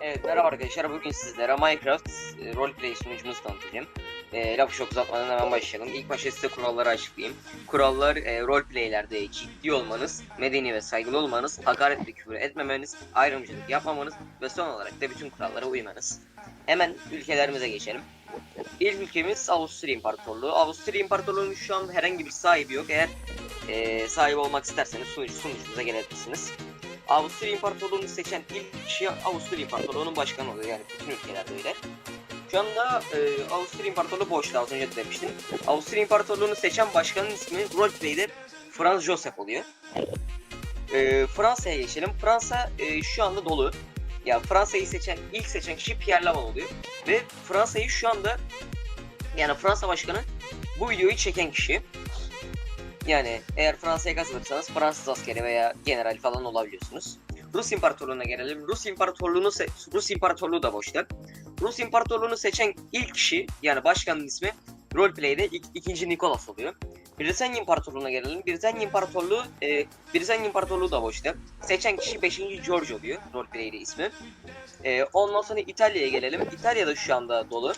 Evet merhaba arkadaşlar bugün sizlere Minecraft e, roleplay sunucumuzu tanıtacağım. E, lafı çok uzatmadan hemen başlayalım. İlk başta size kuralları açıklayayım. Kurallar e, roleplaylerde ciddi olmanız, medeni ve saygılı olmanız, hakaret ve küfür etmemeniz, ayrımcılık yapmamanız ve son olarak da bütün kurallara uymanız. Hemen ülkelerimize geçelim. İlk ülkemiz Avusturya İmparatorluğu. Avusturya İmparatorluğu'nun şu an herhangi bir sahibi yok. Eğer e, sahibi olmak isterseniz sunucu, sunucumuza gelebilirsiniz. Avusturya İmparatorluğu'nu seçen ilk kişi Avusturya İmparatorluğu'nun başkanı oluyor yani bütün ülkelerde öyle. Şu anda e, Avusturya İmparatorluğu boşta az önce de demiştim. Avusturya İmparatorluğu'nu seçen başkanın ismi roleplay'de Franz Joseph oluyor. E, Fransa'ya geçelim. Fransa e, şu anda dolu. Ya Fransa'yı seçen ilk seçen kişi Pierre Laval oluyor. Ve Fransa'yı şu anda yani Fransa başkanı bu videoyu çeken kişi. Yani eğer Fransa'ya kazanırsanız Fransız askeri veya general falan olabiliyorsunuz. Rus İmparatorluğu'na gelelim. Rus İmparatorluğu'nu Rus İmparatorluğu da boşta. Rus İmparatorluğu'nu seçen ilk kişi yani başkanın ismi roleplay'de ik- ikinci Nikolas oluyor. Britanya İmparatorluğu'na gelelim. Britanya İmparatorluğu e, Britanya İmparatorluğu da boşta. Seçen kişi 5. George oluyor roleplay'de ismi. E, ondan sonra İtalya'ya gelelim. İtalya'da şu anda dolu.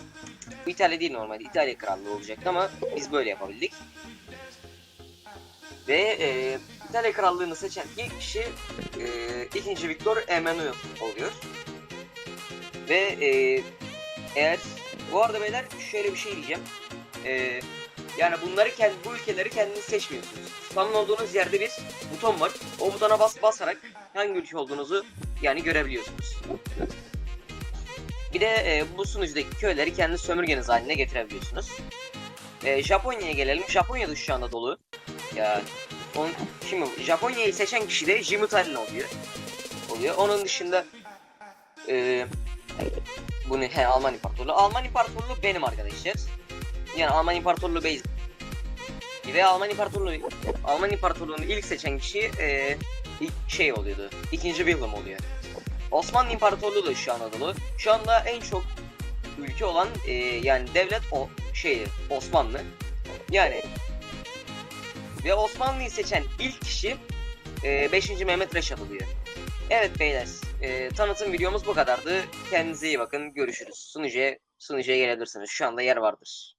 İtalya değil normalde. İtalya krallığı olacaktı ama biz böyle yapabildik. Ve e, İtalya krallığını seçen ilk kişi e, ikinci Viktor Emanuel oluyor. Ve e, eğer bu arada beyler şöyle bir şey diyeceğim. E, yani bunları kendi bu ülkeleri kendiniz seçmiyorsunuz. Spawn olduğunuz yerde bir buton var. O butona bas basarak hangi ülke olduğunuzu yani görebiliyorsunuz. Bir de e, bu sunucudaki köyleri kendi sömürgeniz haline getirebiliyorsunuz. E, Japonya'ya gelelim. Japonya'da şu anda dolu. Ya onun, şimdi Japonya'yı seçen kişi de Jimmy Talon oluyor. Oluyor. Onun dışında e, bunu he, Alman İmparatorluğu. Alman İmparatorluğu benim arkadaşlar. Yani Alman İmparatorluğu base. Ve Alman İmparatorluğu Alman İmparatorluğu'nu ilk seçen kişi e, ilk şey oluyordu. İkinci William oluyor. Osmanlı İmparatorluğu da şu an dolu. Şu anda en çok ülke olan e, yani devlet o şey Osmanlı. Yani ve Osmanlı'yı seçen ilk kişi 5. Mehmet Reşat oluyor. Evet beyler, e, tanıtım videomuz bu kadardı. Kendinize iyi bakın, görüşürüz. Sunucuya, sunucuya gelebilirsiniz. Şu anda yer vardır.